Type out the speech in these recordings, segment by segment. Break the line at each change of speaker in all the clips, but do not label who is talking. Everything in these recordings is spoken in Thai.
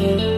ม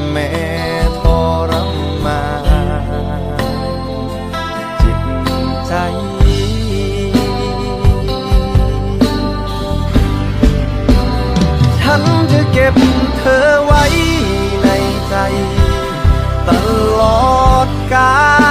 แม้ทรมานจิตใจ ฉันจะเก็บเธอไว้ในใจ ตลอดกาล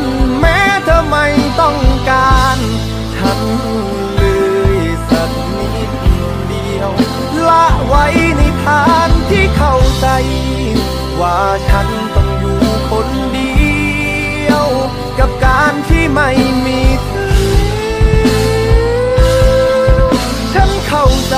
ไม่ต้องการฉันเลยสักนิดเดียว ละไว้ในทางที่เข้าใจ ว่าฉันต้องอยู่คนเดียว กับการที่ไม่มีเธอฉันเข้าใจ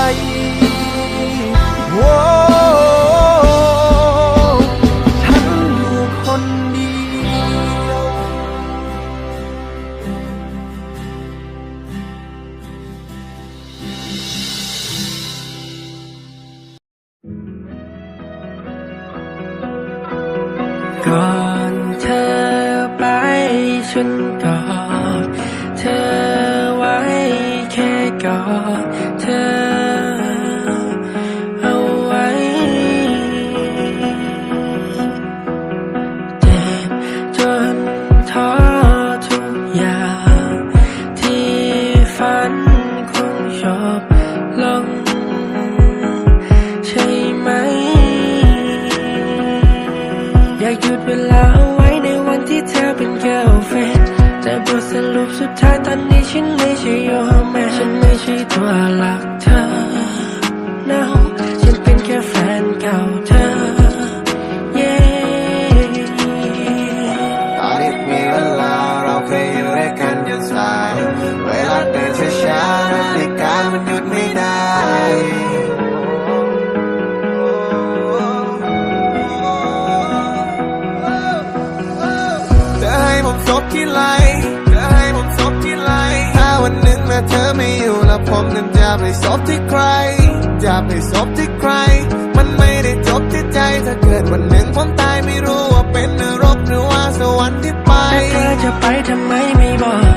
จะไปทำ
ไมไม่บอก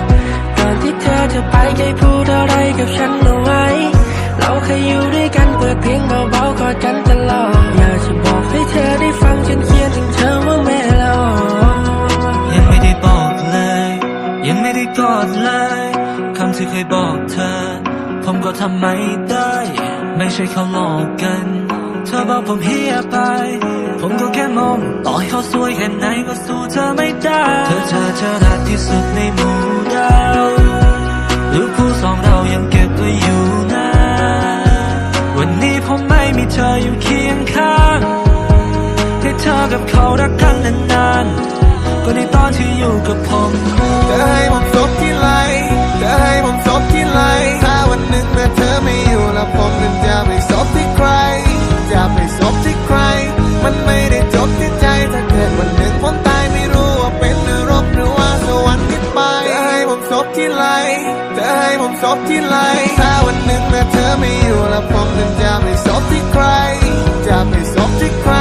ตอนที่เธอจะไปแกพูดอะไรกับฉันเอาไว้ เราเคยอยู่ด้วยกันเปิดเพลงเบาๆกอดกันตลอดอยากจะบอกให้เธอได้ฟังฉันเขียนถึงเธอว่าแม่เรา
ยังไม่ได้บอกเลย ยังไม่ได้กอดเลยคำที่เคยบอกเธอ ผมก็ทำไม่ได้ ไม่ใช่เขาหลอกกัน เธอบอกผมเฮียไป ก็แค่มองต่อให้เขาสวยแค่ไหนก็สู้เธอไม่ได้ เธอเธอเธอรักที่สุดในหมู่ดาวหรือคู่สองเรายังเก็บไว้อยู่นะ วันนี้ผมไม่มีเธออยู่เคียงข้างให้เธอกับเขารักกันนานๆก็ในตอนที่อยู่กับผม
เธอให้ผมซบที่ไรจะให้ผมซบที่ไรถ้าวันหนึ่ง
แม้
ผมซบที่ไหลถ้าวันหนึ่งแม่เธอไม่อยู่แล้วผมนั้นจะไม่ซบที่ใคร จะไม่ซบที่ใคร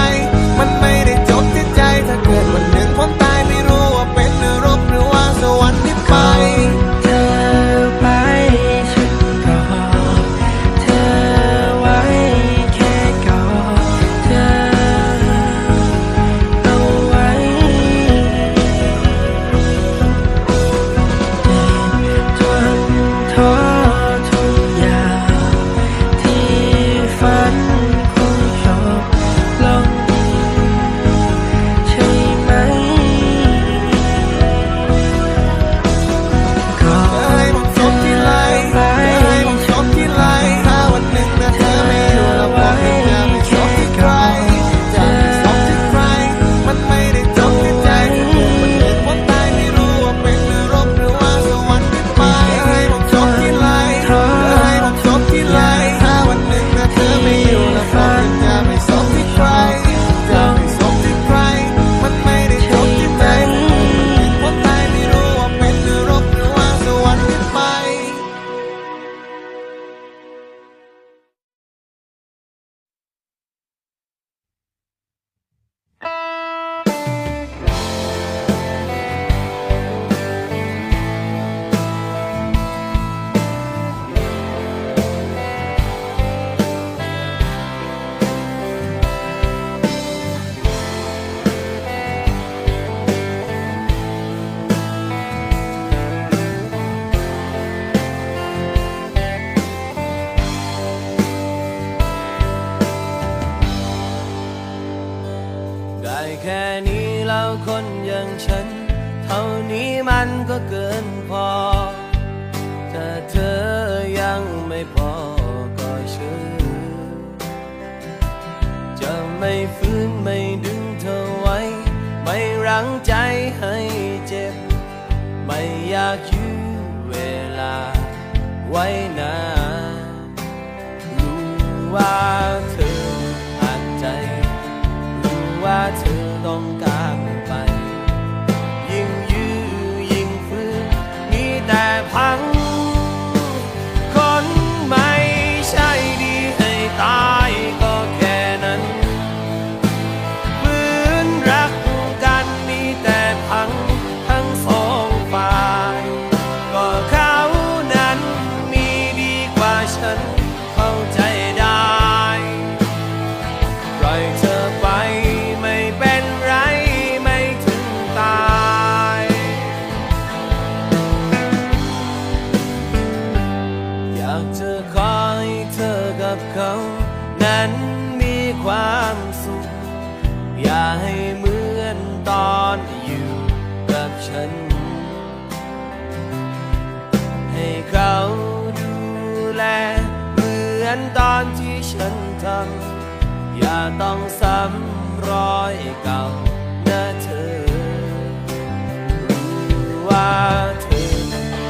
ไม่อ
ยากยื้อเวลาไว้นานรู้ว่า นตอนที่ฉันทำอย่าต้องซ้ำรอยเก่านะเธอรู้ว่าเธอ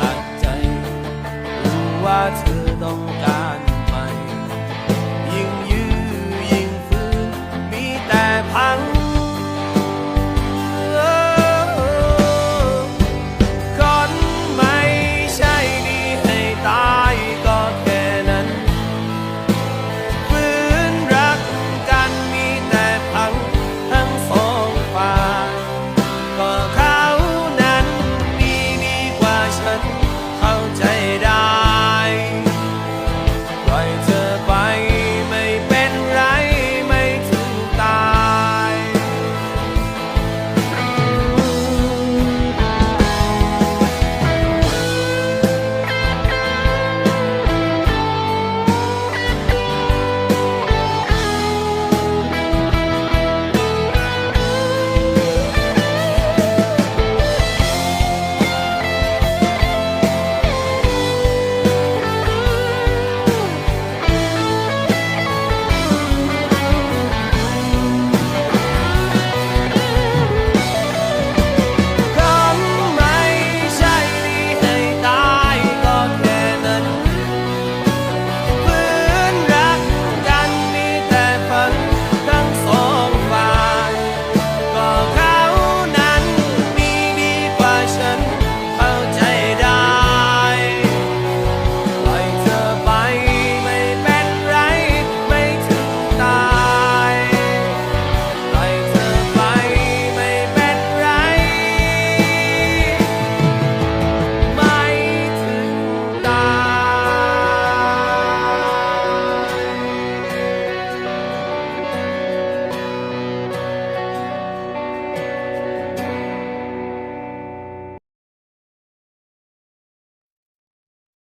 อัดใจรู้ว่าเธอ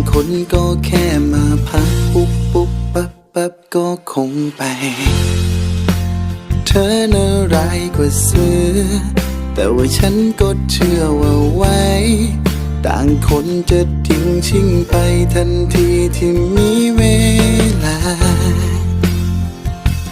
างคนก็แค่มาพักปุ๊บปุ๊บปั๊บปั๊บก็คงไป เธอน่าร้ายกว่าเสือ แต่ว่าฉันก็เชื่อว่าไว้ ต่างคนจะทิ้งชิงไปทันทีที่มีเวลา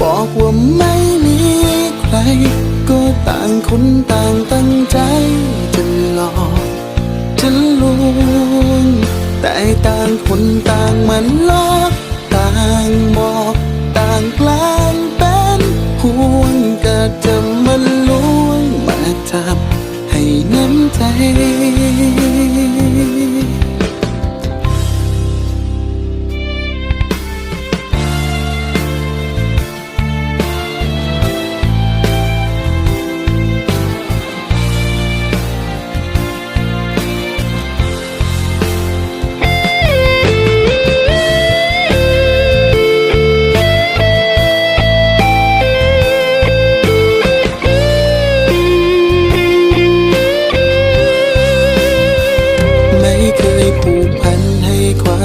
บอกว่าไม่มีใคร ก็ต่างคนต่างตั้งใจจะหลอกจะลวงแต่ต่างคนต่างมาลอกต่างบอกต่างแกล้งเป็นห่วงก็จะมาลวงมาจับให้น้ำใจ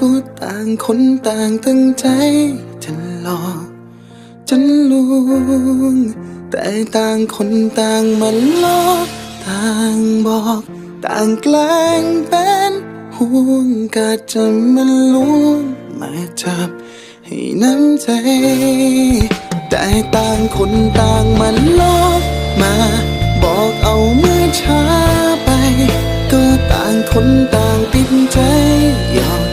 ก็ต่างคนต่างตั้งใจ จะหลอกจะลวง แต่ต่างคนต่างมันลอกต่างบอก ต่างแกล้งเป็นห่วงกะจะมันลวงมาจับให้น้ำใจ แต่ต่างคนต่างมันลอกมา บอกเอาเมื่อช้าไป ก็ต่างคนต่างติดใจหยอด